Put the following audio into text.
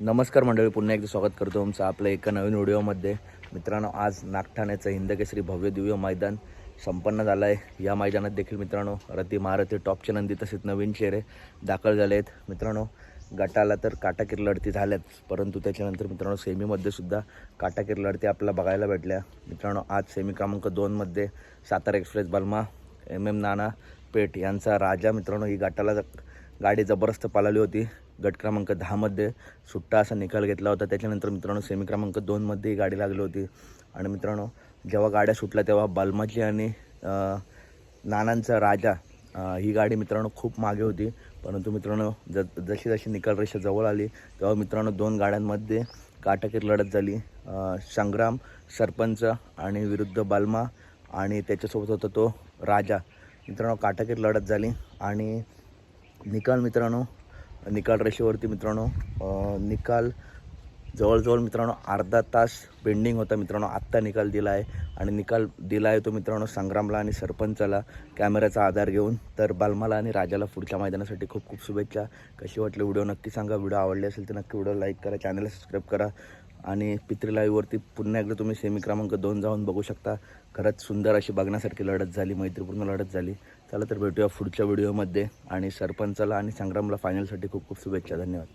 नमस्कार मंडळी पुन्हा एकदा स्वागत करतो आमचं आपल्या एका नवीन व्हिडिओमध्ये. मित्रांनो आज नागठाण्याचं हिंदकेसरी भव्य दिव्य मैदान संपन्न झालं आहे या मैदानात देखील मित्रांनो रती महारथी टॉपचे नंदी तसेच नवीन चेहरे दाखल झाले आहेत. मित्रांनो गटाला तर काटाकीर लढती झाल्याच परंतु त्याच्यानंतर मित्रांनो सेमीमध्ये सुद्धा काटाकीर लढती आपल्याला बघायला भेटल्या. मित्रांनो आज सेमी क्रमांक दोनमध्ये सातारा एक्सप्रेस बल्मा एम एम नाना पेठ यांचा राजा मित्रांनो ही गटाला गाडी जबरदस्त पाळली होती. गट क्रमांक दहामध्ये सुट्टा असा निकाल घेतला होता. त्याच्यानंतर मित्रांनो सेमी क्रमांक दोनमध्येही गाडी लागली होती. आणि मित्रांनो जेव्हा गाड्या सुटल्या तेव्हा बालमाची आणि नानांचा राजा ही गाडी मित्रांनो खूप मागे होती. परंतु मित्रांनो ज जशी जशी निकाल रेषा जवळ आली तेव्हा मित्रांनो दोन गाड्यांमध्ये काटाकीर लढत झाली. संग्राम सरपंच आणि विरुद्ध बालमा आणि त्याच्यासोबत होता तो राजा. मित्रांनो काटाकीर लढत झाली आणि निकाल मित्रांनो निकाल रेषेवरती मित्रांनो निकाल जवळजवळ मित्रांनो अर्धा तास पेंडिंग होता मित्रांनो आत्ता निकाल दिला आहे आणि निकाल दिला आहे तो मित्रांनो संग्रामला आणि सरपंचाला कॅमेऱ्याचा आधार घेऊन. तर बालमाला आणि राजाला पुढच्या मैदानासाठी खूप खूप शुभेच्छा. कशी वाटली व्हिडिओ नक्की सांगा. व्हिडिओ आवडले असेल तर नक्की व्हिडिओ लाईक करा चॅनलला सबस्क्राईब करा. आणि पित्री लाईव्हवरती पुन्हा एकदा तुम्ही सेमी क्रमांक दोन जाऊन बघू शकता. खरंच सुंदर अशी बघण्यासारखी लढत झाली मैत्रीपूर्ण लढत झाली. चला तर भेटूया पुढच्या व्हिडिओमध्ये आणि सरपंचाला आणि संग्रामला फायनलसाठी खूप खूप शुभेच्छा. धन्यवाद.